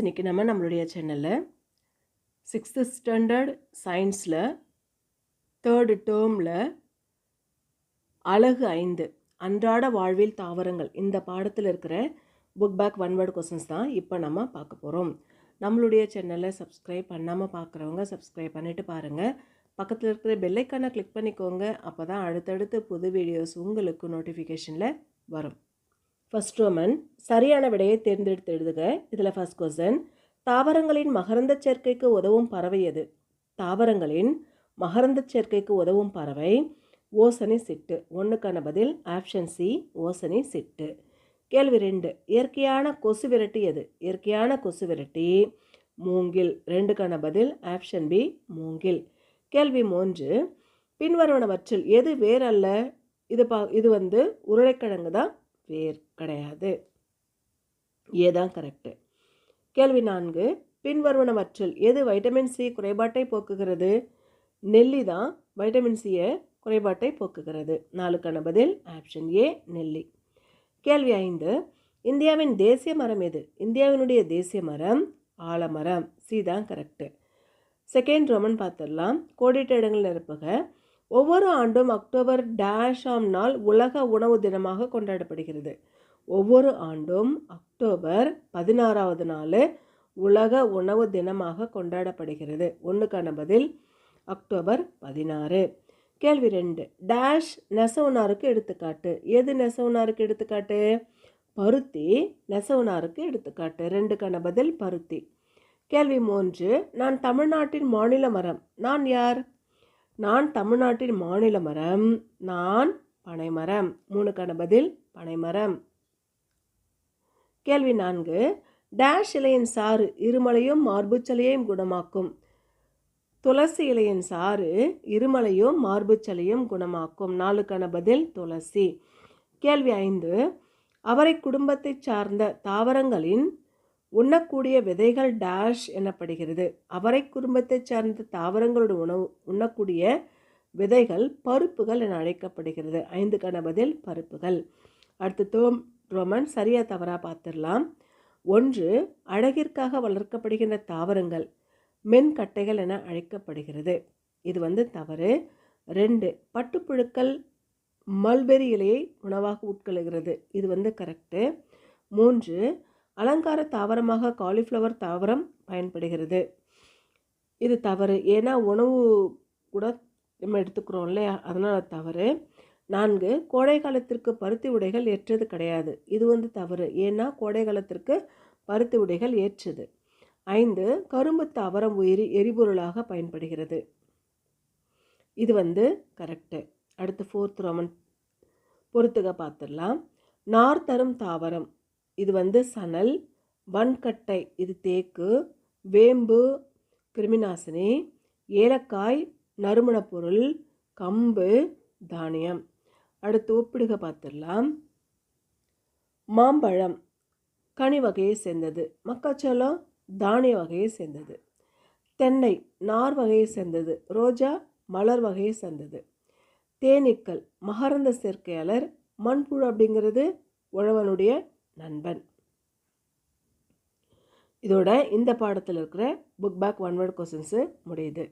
இன்றைக்கி நம்ம நம்மளுடைய சேனலில் சிக்ஸ்த்து ஸ்டாண்டர்ட் சயின்ஸில் தேர்டு டேர்மில் அழகு ஐந்து அன்றாட வாழ்வில் தாவரங்கள் இந்த பாடத்தில் இருக்கிற book back one word questions தான் இப்போ நம்ம பார்க்க போகிறோம் நம்மளுடைய சேனலை சப்ஸ்கிரைப் பண்ணாமல் பார்க்குறவங்க சப்ஸ்கிரைப் பண்ணிவிட்டு பாருங்கள் பக்கத்தில் இருக்கிற பெல்லைக்கானை கிளிக் பண்ணிக்கோங்க. அப்போ தான் அடுத்தடுத்து புது வீடியோஸ் உங்களுக்கு நோட்டிஃபிகேஷனில் வரும். ஃபர்ஸ்ட் ரோமன் சரியான விடையை தேர்ந்தெடுத்து எழுதுக. இதில் ஃபர்ஸ்ட் கொஸ்டன் தாவரங்களின் மகரந்த சேர்க்கைக்கு உதவும் பறவை எது? தாவரங்களின் மகரந்த சேர்க்கைக்கு உதவும் பறவை ஓசனி சிட்டு. ஒன்றுக்கான பதில் ஆப்ஷன் சி ஓசனி சிட்டு. கேள்வி ரெண்டு இயற்கையான கொசு விரட்டி எது? இயற்கையான கொசு விரட்டி மூங்கில். ரெண்டுக்கான பதில் ஆப்ஷன் பி மூங்கில். கேள்வி மூன்று பின்வருவனவற்றில் எது வேறல்ல? இது பா இது வந்து உருளைக்கிழங்கு தான் வேர். கிடையாது. ஏதான் கரெக்டு கேள்வி நான்கு பின்வருவனவற்றில் எது வைட்டமின் சி குறைபாட்டை போக்குகிறது? நெல்லி தான் வைட்டமின் சியை குறைபாட்டை போக்குகிறது. நாலுக்கான பதில் ஆப்ஷன் ஏ நெல்லி. கேள்வி ஐந்து இந்தியாவின் தேசிய மரம் எது? இந்தியாவினுடைய தேசிய மரம் ஆலமரம். சி தான் கரெக்டு செகண்ட் ரோமன் பார்த்துடலாம். கோடிட்ட இடங்கள் நிரப்புக. ஒவ்வொரு ஆண்டும் அக்டோபர் டேஷ் ஆம் நாள் உலக உணவு தினமாக கொண்டாடப்படுகிறது. ஒவ்வொரு ஆண்டும் அக்டோபர் பதினாறாவது நாள் உலக உணவு தினமாக கொண்டாடப்படுகிறது. ஒன்றுக்கான பதில் அக்டோபர் பதினாறு. கேள்வி ரெண்டு. டேஷ் நெசவுனாருக்கு எடுத்துக்காட்டு. எது நெசவுனாருக்கு எடுத்துக்காட்டு? பருத்தி நெசவுனாருக்கு எடுத்துக்காட்டு. ரெண்டுக்கான பதில் பருத்தி. கேள்வி மூன்று. நான் தமிழ்நாட்டின் மாநில மரம். நான் யார்? நான் தமிழ்நாட்டின் மாநில மரம் நான் பனைமரம். மூணுக்கான பதில் பனைமரம். கேள்வி நான்கு. டேஷ் இலையின் சாறு இருமலையும் மார்புச்சலையும் குணமாக்கும். துளசி இலையின் சாறு இருமலையும் மார்புச்சலையும் குணமாக்கும். நாளுக்கான பதில் துளசி. கேள்வி ஐந்து. அவரை குடும்பத்தைச் சார்ந்த தாவரங்களின் உண்ணக்கூடிய விதைகள் டேஷ் எனப்படுகிறது. அவரை குடும்பத்தைச் சார்ந்த தாவரங்களோட உணவு உண்ணக்கூடிய விதைகள் பருப்புகள் என அழைக்கப்படுகிறது. ஐந்துக்கான பதில் பருப்புகள். அடுத்து தோம் ரோமன் சரியா தவறா பார்த்துடலாம். ஒன்று அழகிற்காக வளர்க்கப்படுகின்ற தாவரங்கள் மென்கட்டைகள் என அழைக்கப்படுகிறது. இது வந்து தவறு. ரெண்டு பட்டுப்புழுக்கள் மல்பெரி இலையை உணவாக உட்கொள்கிறது. இது வந்து கரெக்டு மூன்று அலங்கார தாவரமாக காலிஃப்ளவர் தாவரம் பயன்படுகிறது. இது தவறு. ஏன்னா உணவு கூட நம்ம எடுத்துக்கிறோம் இல்லையா? அதனால் தவறு. நான்கு கோடை காலத்திற்கு பருத்தி உடைகள் ஏற்றது கிடையாது. இது வந்து தவறு. ஏன்னா கோடை காலத்திற்கு பருத்தி உடைகள் ஏற்றது. ஐந்து கரும்பு தாவரம் உயிரி எரிபொருளாக பயன்படுகிறது. இது வந்து கரெக்டு அடுத்து ஃபோர்த் ரோமன் பொறுத்துக பார்த்துடலாம். நார் தரும் தாவரம். இது வந்து சணல் வன்கட்டை இது தேக்கு வேம்பு கிருமிநாசினி ஏலக்காய் நறுமணப் பொருள் கம்பு தானியம். அடுத்து ஒப்பிடுக பார்த்துடலாம். மாம்பழம் கனி வகையை சேர்ந்தது. மக்காச்சோளம் தானிய வகையை சேர்ந்தது. தென்னை நார் வகையை சேர்ந்தது. ரோஜா மலர் வகையை சேர்ந்தது. தேனீக்கள் மகரந்த சேர்க்கையாளர் மண்புழு அப்படிங்கிறது உழவனுடைய நண்பன். இதோட இந்த பாடத்தில் இருக்கிற book back one word questions முடியுது.